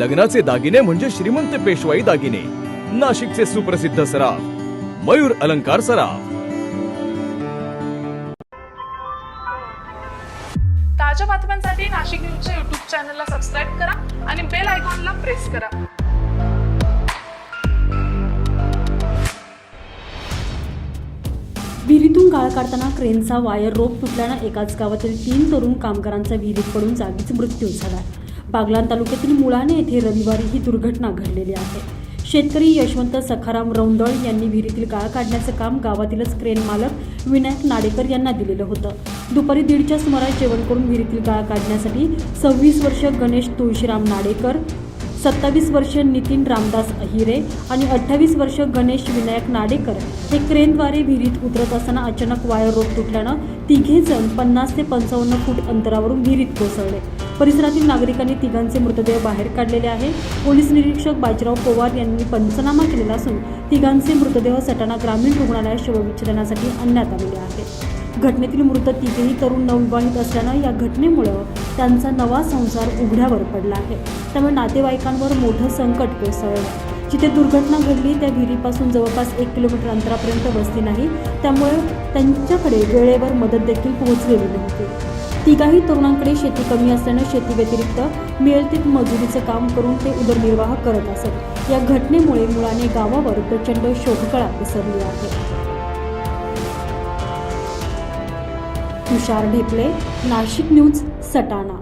लग्नाचे दागिने म्हणजे श्रीमंत पेशवाई दागिने. नाशिकचे सुप्रसिद्ध सराफ मयूर अलंकार सराफ. ताज्या बातम्यांसाठी नाशिक न्यूजच्या युट्यूब चॅनलला सबस्क्राईब करा आणि बेल आयकॉनला प्रेस करा. विहिरीतून गाळ काढताना क्रेनचा वायर रोप तुटल्यानं एकाच गावातील तीन तरुण कामगारांचा विहिरीत पडून जागीच मृत्यू झाला. बागलाण तालुक्यातील मुळाने येथे रविवारी ही दुर्घटना घडलेली आहे. शेतकरी यशवंत सखाराम रौंदळ यांनी विहिरीतील गाळ काढण्याचं काम गावातीलच क्रेन मालक विनायक नाडेकर यांना दिलेलं होतं. दुपारी दीडच्या सुमारास जेवण करून विहिरीतील गाळ काढण्यासाठी सव्वीस वर्ष गणेश तुळशीराम नाडेकर सत्तावीस वर्ष नितीन रामदास अहिरे आणि अठ्ठावीस वर्ष गणेश विनायक नाडेकर हे क्रेनद्वारे विहिरीत उतरत असताना अचानक वायर रोप तुटल्यानं तिघे जण पन्नास ते पंचावन्न फूट अंतरावरून विहिरीत कोसळले. परिसरातील नागरिकांनी तिघांचे मृतदेह बाहेर काढलेले आहे. पोलीस निरीक्षक बाजीराव पवार यांनी पंचनामा केलेला असून तिघांचे मृतदेह सटाणा ग्रामीण रुग्णालयात शवविच्छेदनासाठी आणण्यात आलेले आहे घटनेतील मृत तिघेही तरुण नवविवाहित असल्यानं या घटनेमुळं त्यांचा नवा संसार उघड्यावर पडला आहे. त्यामुळे नातेवाईकांवर मोठं संकट कोसळलं. जिथे दुर्घटना घडली त्या विहिरीपासून जवळपास एक किलोमीटर अंतरापर्यंत वस्ती नाही. त्यामुळे त्यांच्याकडे वेळेवर मदत देखील पोहोचलेली नव्हती. तिघाही तरुणांकडे शेती कमी असल्यानं शेती व्यतिरिक्त मिळेल मजुरीचं काम करून ते उदरनिर्वाह करत असत. या घटनेमुळे मुळाने गावावर प्रचंड शोककळा पसरली आहे. तुषार ढेपले नाशिक न्यूज सटाणा.